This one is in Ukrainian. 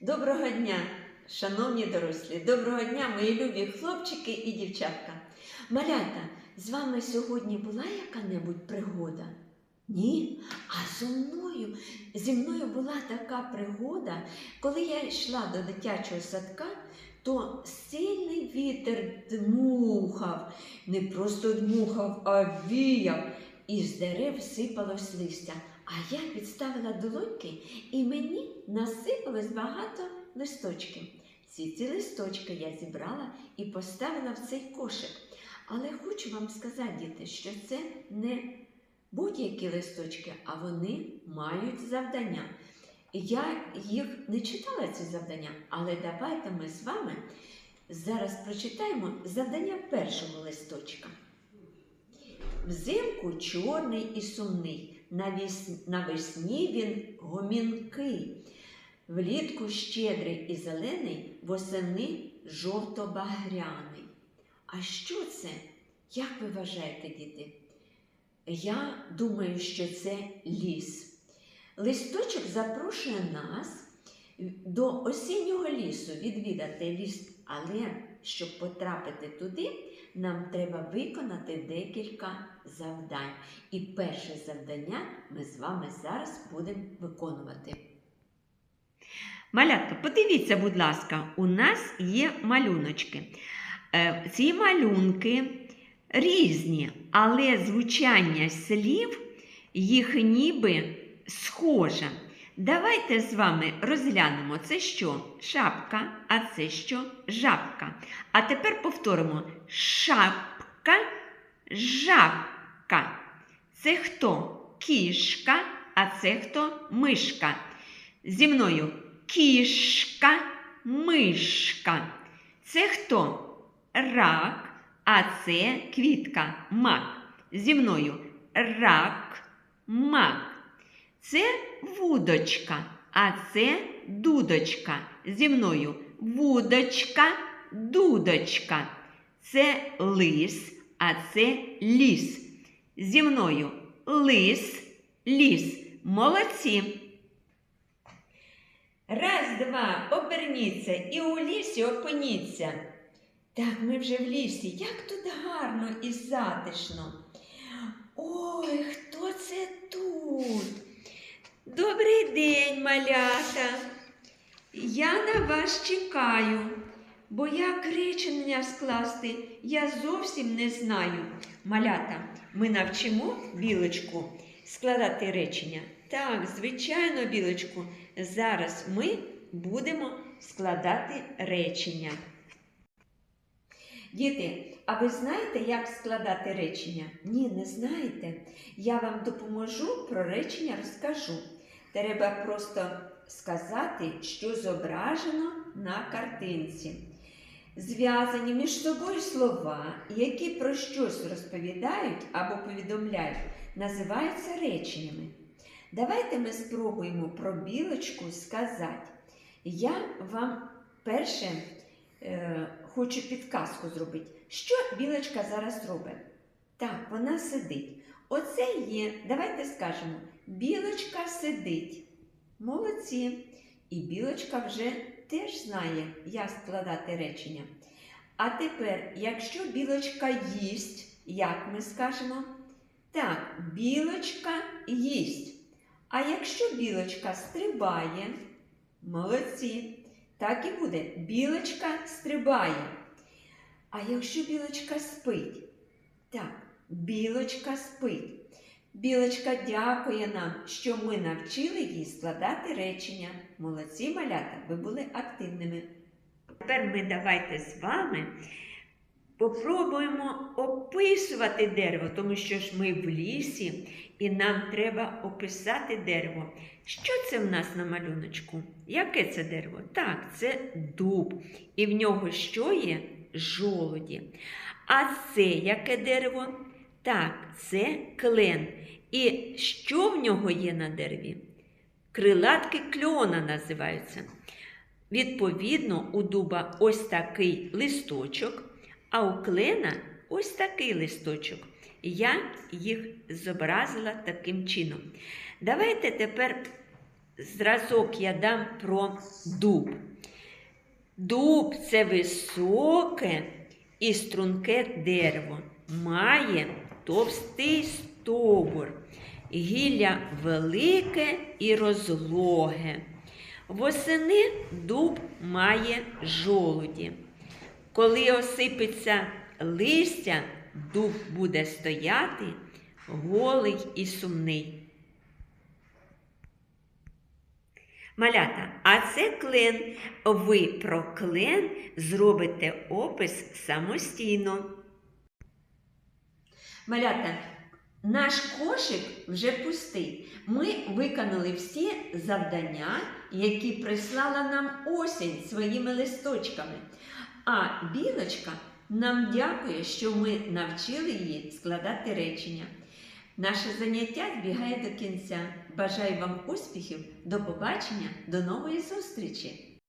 Доброго дня, шановні дорослі, доброго дня, мої любі хлопчики і дівчатка. Малята, з вами сьогодні була яка-небудь пригода? Ні? А зі мною, зі мною була така пригода, коли я йшла до дитячого садка, то сильний вітер дмухав, не просто дмухав, а віяв, і з дерев сипалось листя. А я підставила долоньки, і мені насипалось багато листочків. Всі ці листочки я зібрала і поставила в цей кошик. Але хочу вам сказати, діти, що це не будь-які листочки, а вони мають завдання. Я їх не читала ці завдання, але давайте ми з вами зараз прочитаємо завдання першого листочка. Взимку чорний і сумний, навесні він гомінкий, влітку щедрий і зелений, восени жовто-багряний. А що це? Як ви вважаєте, діти? Я думаю, що це ліс. Листочок запрошує нас до осіннього лісу відвідати ліс, але щоб потрапити туди, нам треба виконати декілька завдань. І перше завдання ми з вами зараз будемо виконувати. Малятка, подивіться, будь ласка, у нас є малюночки. Е, Ці малюнки різні, але звучання слів їх ніби схоже. Давайте з вами розглянемо, це що шапка, а це що жабка. А тепер повторимо шапка, жабка. Це хто? Кішка, а це хто мишка. Зі мною кішка, мишка. Це хто? Рак, а це квітка мак. Зі мною рак, мак. Це вудочка, а це дудочка. Зі мною вудочка, дудочка. Це лис, а це ліс. Зі мною лис, ліс. Молодці. Раз, два, оберніться і у лісі опиніться. Так, ми вже в лісі. Як тут гарно і затишно. Ой, хто це тут? Добрий день, малята. Я на вас чекаю, бо як речення скласти я зовсім не знаю. Малята, ми навчимо білочку складати речення. Так, звичайно, білочку, зараз ми будемо складати речення. Діти, а ви знаєте, як складати речення? Ні, не знаєте. Я вам допоможу, про речення розкажу. Треба просто сказати, що зображено на картинці. Зв'язані між собою слова, які про щось розповідають або повідомляють, називаються реченнями. Давайте ми спробуємо про білочку сказати. Я вам перше е, хочу підказку зробити. Що білочка зараз робить? Так, вона сидить. Оце є, давайте скажемо, білочка сидить. Молодці. І білочка вже теж знає, як складати речення. А тепер, якщо білочка їсть, як ми скажемо? Так, білочка їсть. А якщо білочка стрибає, молодці. Так і буде. Білочка стрибає. А якщо білочка спить? Так, білочка спить. Білочка дякує нам, що ми навчили її складати речення. Молодці малята, ви були активними. Тепер ми давайте з вами попробуємо описувати дерево, тому що ж ми в лісі і нам треба описати дерево. Що це в нас на малюночку? Яке це дерево? Так, це дуб. І в нього що є? Жолоді. А це яке дерево? Так, це клен. І що в нього є на дереві? Крилатки кльона називаються. Відповідно, у дуба ось такий листочок, а у клена ось такий листочок. Я їх зобразила таким чином. Давайте тепер зразок я дам про дуб. Дуб це високе і струнке дерево. Має товстий стовбур, гілля велике і розлоге. Восени дуб має жолуді. Коли осипеться листя, дуб буде стояти голий і сумний. Малята, а це клен. Ви про клен зробите опис самостійно. Малята, наш кошик вже пустий. Ми виконали всі завдання, які прислала нам осінь своїми листочками. А білочка нам дякує, що ми навчили її складати речення. Наше заняття збігає до кінця. Бажаю вам успіхів, до побачення, до нової зустрічі!